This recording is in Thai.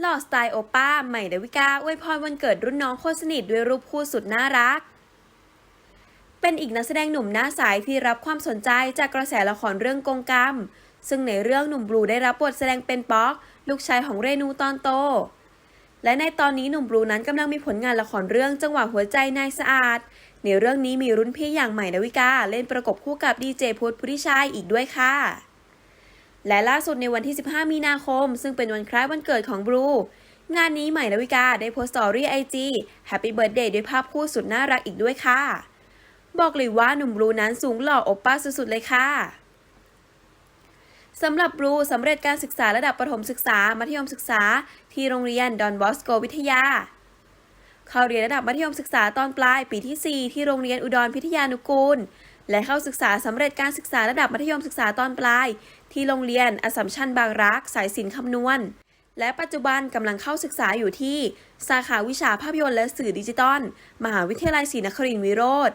หล่อสไตล์โอป้า ใหม่ดาวิกาอวยพรวันเกิดรุ่นน้องโคสนิทด้วยรูปคู่สุดน่ารัก เป็นอีกนักแสดงหนุ่มหน้าใสที่รับความสนใจจากกระแสละครเรื่องกงกรรม ซึ่งในเรื่องหนุ่มบลูได้รับบทแสดงเป็นป๊อก ลูกชายของเรนูตอนโต และในตอนนี้หนุ่มบลูนั้นกำลังมีผลงานละครเรื่องจังหวะหัวใจนายสะอาด ในเรื่องนี้มีรุ่นพี่อย่างใหม่ดาวิกาเล่นประกบคู่กับดีเจพุทธพุทธิชัยอีกด้วยค่ะ และล่าสุดในวันที่ 15 มีนาคม ซึ่งเป็นวันคล้ายวันเกิดของบลูงานนี้ใหม่ดาวิกาได้โพสต์สตอรี่ไอจีแฮปปี้เบิร์ดเดย์ด้วยภาพคู่สุดน่ารักอีกด้วยค่ะ บอกเลยว่าหนุ่มบลูนั้นสูงหล่อโอป้าสุดๆเลยค่ะสำหรับบลูสำเร็จการศึกษาระดับประถมศึกษา มัธยมศึกษา ที่โรงเรียนดอนบอสโกวิทยา เข้าเรียนระดับมัธยมศึกษาตอนปลายปีที่ 4 ที่โรงเรียนอุดรพิทยานุกูล และเข้าศึกษาสำเร็จการศึกษาระดับมัธยมศึกษาตอนปลาย ที่โรงเรียนอสัมชัญบางรัก สายศิลป์คำนวณ และปัจจุบันกำลังเข้าศึกษาอยู่ที่ สาขาวิชาภาพยนตร์และสื่อดิจิตอล มหาวิทยาลัยศรีนครินทรวิโรธ